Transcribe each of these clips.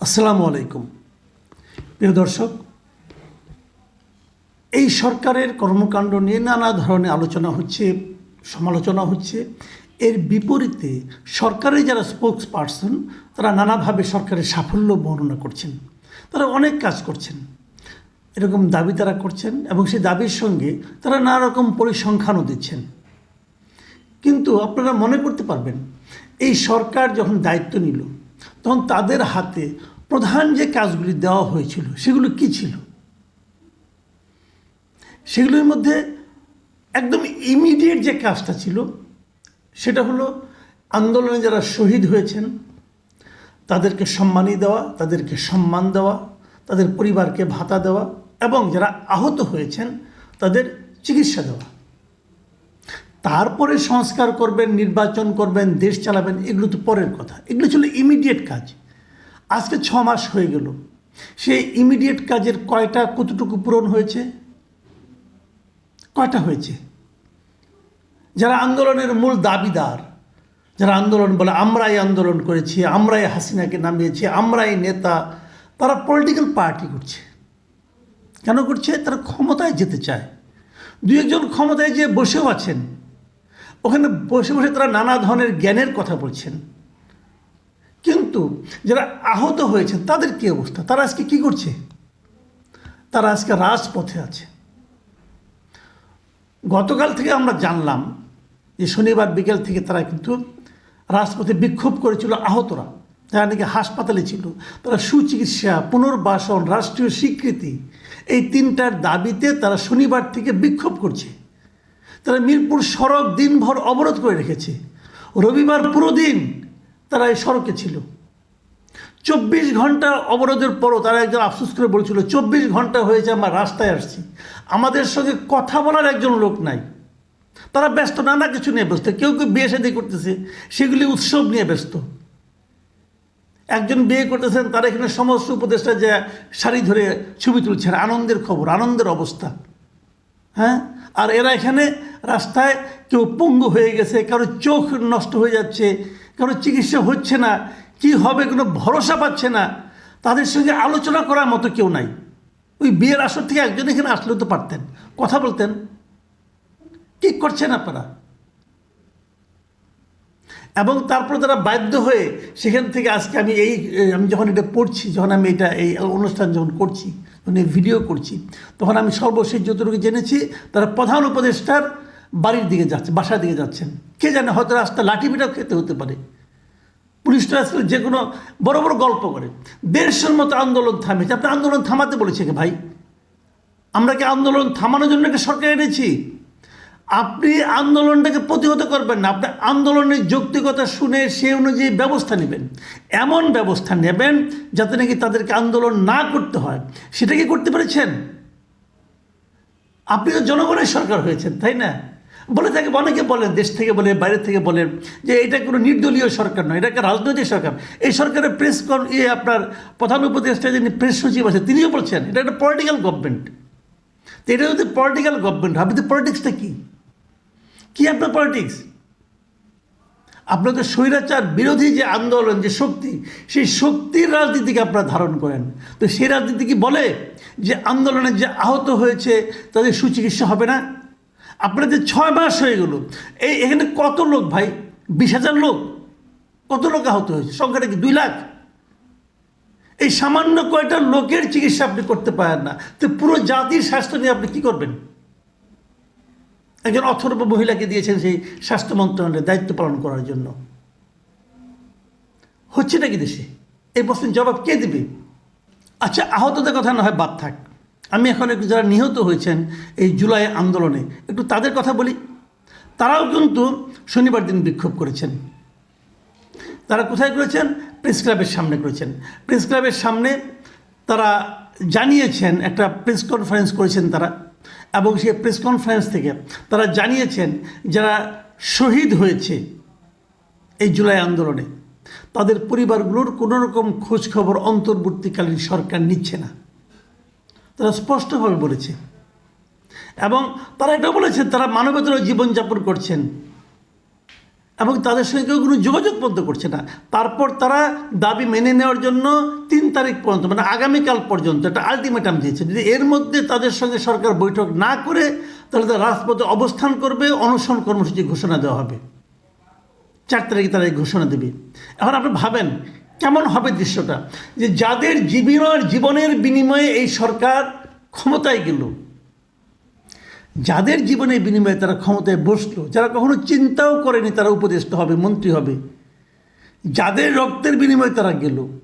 আসসালামু আলাইকুম। প্রিয় দর্শক, এই সরকারের কর্মকাণ্ড নিয়ে নানা ধরনের আলোচনা হচ্ছে, সমালোচনা হচ্ছে। এর বিপরীতে সরকারের যারা স্পোক্স পার্সন তারা নানাভাবে সরকারের সাফল্য বর্ণনা করছেন। তারা অনেক কাজ করছেন। এরকম দাবি তারা করছেন এবং সেই দাবির সঙ্গে তারা নানা রকম পরিসংখ্যানও দিচ্ছেন। কিন্তু আপনারা মনে করতে পারবেন, এই সরকার যখন দায়িত্ব নিল তখন তাদের হাতে প্রধান যে কাজগুলি দেওয়া হয়েছিল, সেগুলো কি ছিল? সেগুলোর মধ্যে একদম ইমিডিয়েট যে কাজটা ছিল, সেটা হলো আন্দোলনে যারা শহীদ হয়েছেন, তাদেরকে সম্মানই দেওয়া, তাদেরকে সম্মান দেওয়া, তাদের পরিবারকে ভাতা দেওয়া এবং যারা আহত হয়েছেন, তাদের চিকিৎসা দেওয়া। তারপরে সংস্কার করবেন, নির্বাচন করবেন, দেশ চালাবেন, এগুলো তো পরের কথা। এগুলো ছিল ইমিডিয়েট কাজ। আজকে ছ মাস হয়ে গেল। সেই ইমিডিয়েট কাজের কয়টা কতটুকু পূরণ হয়েছে? কয়টা হয়েছে? যারা আন্দোলনের মূল দাবিদার, যারা আন্দোলন বলে, আমরাই আন্দোলন করেছি, আমরাই হাসিনাকে নামিয়েছি, আমরাই নেতা, তারা পলিটিক্যাল পার্টি করছে। কেন করছে? তারা ক্ষমতায় যেতে চায়। দু একজন ক্ষমতায় যে বসেও আছেন। ওখানে বসে বসে তারা নানা ধরনের জ্ঞানের কথা বলছেন। কিন্তু যারা আহত হয়েছেন, তাদের কী অবস্থা? তারা আজকে কী করছে? তারা আজকে রাজপথে আছে। গতকাল থেকে আমরা জানলাম, যে শনিবার বিকেল থেকে তারা কিন্তু রাজপথে বিক্ষোভ করেছিল আহতরা। যারা নাকি হাসপাতালে ছিল, তারা সুচিকিৎসা, পুনর্বাসন, রাষ্ট্রীয় স্বীকৃতি, এই তিনটার দাবিতে তারা শনিবার থেকে বিক্ষোভ করছে। তারা মিরপুর সড়ক দিনভর অবরোধ করে রেখেছে। রবিবার পুরো দিন তারা এই সড়কে ছিল। চব্বিশ ঘণ্টা অবরোধের পরও তারা একজন আফসোস করে বলছিল, চব্বিশ ঘণ্টা হয়েছে, আমরা রাস্তায় আসছি। আমাদের সঙ্গে কথা বলার একজন লোক নাই। তারা ব্যস্ত, নানা কিছু নিয়ে ব্যস্ত। কেউ কেউ বিয়ে শাদী করতেছে, সেগুলি উৎসব নিয়ে ব্যস্ত। একজন বিয়ে করতেছেন, তারা এখানে সমস্ত উপদেষ্টা যে শাড়ি ধরে ছবি তুলছেন, আনন্দের খবর, আনন্দের অবস্থা। হ্যাঁ? আর এরা এখানে রাস্তায় কেউ পঙ্গু হয়ে গেছে, কারও চোখ নষ্ট হয়ে যাচ্ছে, কারও চিকিৎসা হচ্ছে না, কি হবে কোনো ভরসা পাচ্ছে না, তাদের সঙ্গে আলোচনা করার মতো কেউ নাই। ওই বিয়ের আসর থেকে একজন এখানে আসলে তো পারতেন। কথা বলতেন। কি করছেন আপনারা? এবং তারপর তারা বাধ্য হয়ে সেখান থেকে আজকে আমি এই, আমি যখন এটা পড়ছি, যখন আমি এটা, এই অনুষ্ঠান যখন করছি এই ভিডিও করছি। তখন আমি সর্বশেষ যতটুকু জেনেছি, তারা প্রধান উপদেষ্টার বাড়ির দিকে যাচ্ছে, বাসার দিকে যাচ্ছেন। কে জানে, হয়তো রাস্তা লাঠি পিঠাও খেতে হতে পারে। পুলিশটা আসলে যে কোনো বড় বড় গল্প করে। দেড়শোর মতো আন্দোলন থামিয়েছে আপনি আন্দোলন থামাতে বলেছে ভাই? আমরা কি আন্দোলন থামানোর জন্য একটা সরকার এনেছি? আপনি আন্দোলনটাকে প্রতিহত করবেন না। আপনি আন্দোলনের যৌক্তিকতা শুনে সে অনুযায়ী ব্যবস্থা নেবেন। এমন ব্যবস্থা নেবেন যাতে নাকি তাদেরকে আন্দোলন না করতে হয়। সেটা কি করতে পেরেছেন? আপনি তো জনগণের সরকার হয়েছেন, তাই না? বলে থাকে, অনেকে বলেন, দেশ থেকে বলে, বাইরে থেকে বলেন, যে এটা কোনো নির্দলীয় সরকার নয়, এটা একটা রাজনৈতিক সরকার। এই সরকারের প্রেস ইয়ে আপনার প্রধান উপদেষ্টা যিনি প্রেস সচিব আছে তিনিও বলছেন, এটা একটা পলিটিক্যাল গভর্নমেন্ট তো এটা যদি পলিটিক্যাল গভর্নমেন্ট আপনি তো পলিটিক্সটা কী? কি আপনার পলিটিক্স আপনাদের স্বৈরাচার বিরোধী যে আন্দোলন, যে শক্তি, সেই শক্তির রাজনীতিকে আপনারা ধারণ করেন। তো সেই রাজনীতি কি বলে যে আন্দোলনে যে আহত হয়েছে তাদের সুচিকিৎসা হবে না? আপনাদের ছয় মাস হয়ে গেল, এই এখানে কত লোক ভাই? বিশ হাজার লোক। কত লোক আহত হয়েছে? সংখ্যাটা কি দুই লাখ? এই সামান্য কয়টা লোকের চিকিৎসা আপনি করতে পারেন না। তো পুরো জাতির স্বাস্থ্য নিয়ে আপনি কী করবেন? একজন অথর্ব মহিলাকে দিয়েছেন সেই স্বাস্থ্য মন্ত্রণালয়ের দায়িত্ব পালন করার জন্য। হচ্ছে নাকি দেশে? এই প্রশ্নের জবাব কে দেবে? আচ্ছা আহতদের কথা না হয় বাদ থাক। আমি এখন একটু যারা নিহত হয়েছেন এই জুলাই আন্দোলনে, একটু তাদের কথা বলি। তারাও কিন্তু শনিবার দিন বিক্ষোভ করেছেন। তারা কোথায় করেছেন? প্রেস ক্লাবের সামনে করেছেন। প্রেস ক্লাবের সামনে তারা জানিয়েছেন, একটা প্রেস কনফারেন্স করেছেন তারা। এবং সে প্রেস কনফারেন্স থেকে তারা জানিয়েছেন যারা শহীদ হয়েছে এই জুলাই আন্দোলনে, তাদের পরিবারগুলোর কোনো রকম খোঁজখবর অন্তর্বর্তীকালীন সরকার নিচ্ছে না। তারা স্পষ্টভাবে বলেছে। এবং তারা এটা বলেছেন, তারা মানবতার জীবনযাপন করছেন। এবং তাদের সঙ্গে কেউ কোনো যোগাযোগ পর্যন্ত করছে না। তারপর তারা দাবি মেনে নেওয়ার জন্য তিন তারিখ পর্যন্ত মানে আগামীকাল পর্যন্ত একটা আলটিমেটাম দিয়েছে। যদি এর মধ্যে তাদের সঙ্গে সরকার বৈঠক না করে, তাহলে তারা রাজপথে অবস্থান করবে, অনশন কর্মসূচি ঘোষণা দেওয়া হবে। চার তারিখে তারা এই ঘোষণা দেবে। এখন আপনি ভাবেন, কেমন হবে দৃশ্যটা? যে যাদের জীবনের জীবনের বিনিময়ে এই সরকার ক্ষমতায় গেল যাদের জীবনের বিনিময়ে তারা ক্ষমতায় বসল, যারা কখনো চিন্তাও করেনি তারা উপদেষ্টা হবে, মন্ত্রী হবে, যাদের রক্তের বিনিময়ে তারা গেল,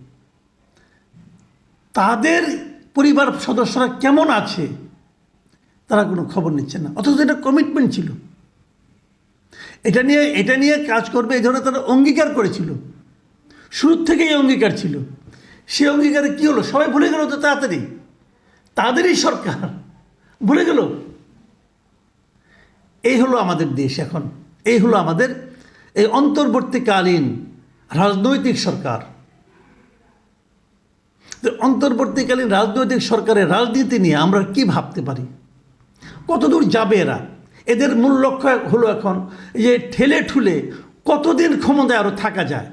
তাদের পরিবার সদস্যরা কেমন আছে, তারা কোনো খবর নিচ্ছে না। অথচ এটা কমিটমেন্ট ছিল। এটা নিয়ে এটা নিয়ে কাজ করবে এই ধরনের তারা অঙ্গীকার করেছিল। শুরুর থেকেই অঙ্গীকার ছিল। সে অঙ্গীকারে কী হলো? সবাই ভুলে গেল তো তাড়াতাড়ি। তাদেরই সরকার। ভুলে গেল? এই হলো আমাদের দেশ এখন। এই হলো আমাদের এই অন্তর্বর্তীকালীন রাজনৈতিক সরকার। অন্তর্বর্তীকালীন রাজনৈতিক সরকারের রাজনীতি নিয়ে আমরা কি ভাবতে পারি? কতদূর যাবে এরা? এদের মূল লক্ষ্য হলো এখন যে ঠেলে ঠুলে কতদিন ক্ষমতায় আরও থাকা যায়?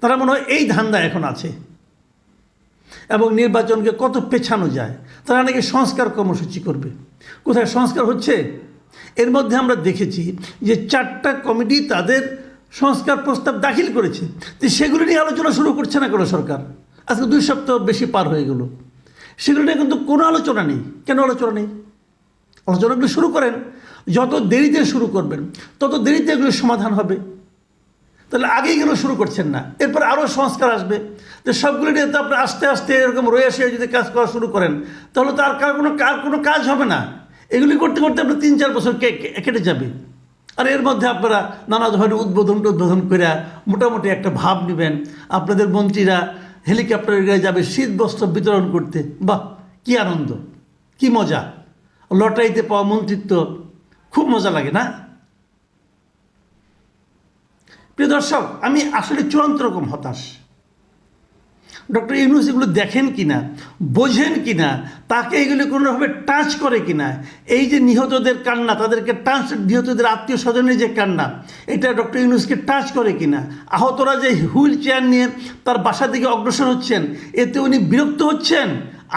তারা মনে হয় এই ধান্দা এখন আছে। এবং নির্বাচনকে কত পেছানো যায়, তারা নাকি সংস্কার কর্মসূচি করবে। কোথায় সংস্কার হচ্ছে? এর মধ্যে আমরা দেখেছি যে চারটা কমিটি তাদের সংস্কার প্রস্তাব দাখিল করেছে। তো সেগুলো নিয়ে আলোচনা শুরু করছে না কোনো সরকার? আজকে দুই সপ্তাহ বেশি পার হয়ে গেল। সেগুলো নিয়ে কিন্তু কোনো আলোচনা নেই। কেন আলোচনা নেই? আলোচনাগুলো শুরু করেন। যত দেরিতে শুরু করবেন, তত দেরিতে এগুলো সমাধান হবে। তাহলে আগেই এগুলো শুরু করছেন না? এরপর আরও সংস্কার আসবে। তো সবগুলো নিয়ে তো আপনি আস্তে আস্তে এরকম রয়ে আসে যদি কাজ করা শুরু করেন, তাহলে তো আর কার কোনো কার কোনো কাজ হবে না। এগুলি করতে করতে আপনার তিন চার বছর কেটে যাবে। আর এর মধ্যে আপনারা নানা ধরনের উদ্বোধন উদ্বোধন করে মোটামুটি একটা ভাব নেবেন। আপনাদের মন্ত্রীরা হেলিকপ্টারে যাবে শীত বস্ত্র বিতরণ করতে। বাহ, কি আনন্দ, কি মজা। লটারিতে পাওয়া মন্ত্রিত্ব, খুব মজা লাগে না? প্রিয় দর্শক, আমি আসলে চূড়ান্ত রকম হতাশ। ডক্টর ইউনুস এগুলো দেখেন কি না, বোঝেন কি না, তাকে এগুলো কোনোভাবে টাচ করে কি না, এই যে নিহতদের কান্না, তাদেরকে টাচ নিহতদের আত্মীয় স্বজনের যে কান্না, এটা ডক্টর ইউনুসকে টাচ করে কি না? আহতরা যে হুইল চেয়ার নিয়ে তার বাসা দিকে অগ্রসর হচ্ছেন, এতে উনি বিরক্ত হচ্ছেন,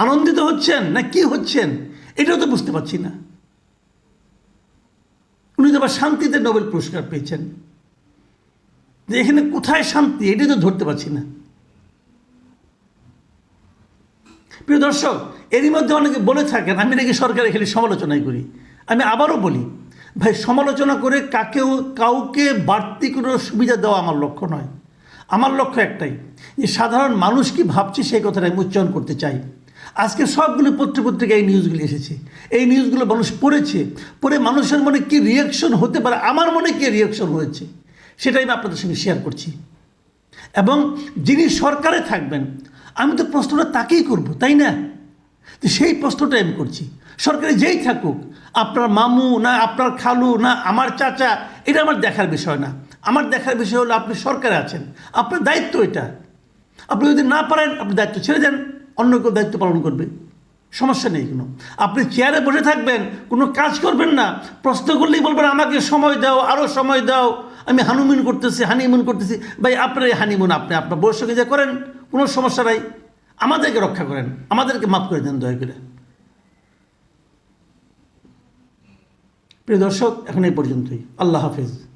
আনন্দিত হচ্ছেন, না কি হচ্ছেন, এটাও তো বুঝতে পারছি না। উনি তো আবার শান্তিতে নোবেল পুরস্কার পেয়েছেন। যে এখানে কোথায় শান্তি, এটাই তো ধরতে পারছি না। প্রিয় দর্শক, এরই মধ্যে অনেকে বলে থাকেন, আমি নাকি সরকারের খালি সমালোচনাই করি। আমি আবারও বলি, ভাই, সমালোচনা করে কাকেও, কাউকে বাড়তি কোনো সুবিধা দেওয়া আমার লক্ষ্য নয়। আমার লক্ষ্য একটাই, যে সাধারণ মানুষ কি ভাবছে সেই কথাটা আমি উচ্চারণ করতে চাই। আজকে সবগুলো পত্রপত্রিকায় এই নিউজগুলো এসেছে। এই নিউজগুলো মানুষ পড়েছে, পড়ে মানুষের মনে কি রিয়াকশন হতে পারে, আমার মনে কি রিয়াকশন হয়েছে? সেটাই আমি আপনাদের সঙ্গে শেয়ার করছি। এবং যিনি সরকারে থাকবেন, আমি তো প্রশ্নটা তাকেই করব, তাই না? তো সেই প্রশ্নটাই আমি করছি। সরকারে যেই থাকুক, আপনার মামু না, আপনার খালু না, আমার চাচা, এটা আমার দেখার বিষয় না। আমার দেখার বিষয় হলো আপনি সরকারে আছেন, আপনার দায়িত্ব এটা। আপনি যদি না পারেন, আপনি দায়িত্ব ছেড়ে দেন, অন্য কেউ দায়িত্ব পালন করবে। সমস্যা নেই কোনো। আপনি চেয়ারে বসে থাকবেন, কোনো কাজ করবেন না, প্রশ্ন করলেই বলবেন, আমাকে সময় দাও আরও সময় দাও। আমি হানুমিন করতেছি হানিমুন করতেছি। ভাই, আপনার এই হানিমুন আপনি, আপনার বয়সকে সঙ্গে যা করেন, কোনো সমস্যা নাই। আমাদেরকে রক্ষা করেন, আমাদেরকে মাফ করে দেন দয়া করে। প্রিয় দর্শক, এখন এই পর্যন্তই। আল্লাহ হাফিজ।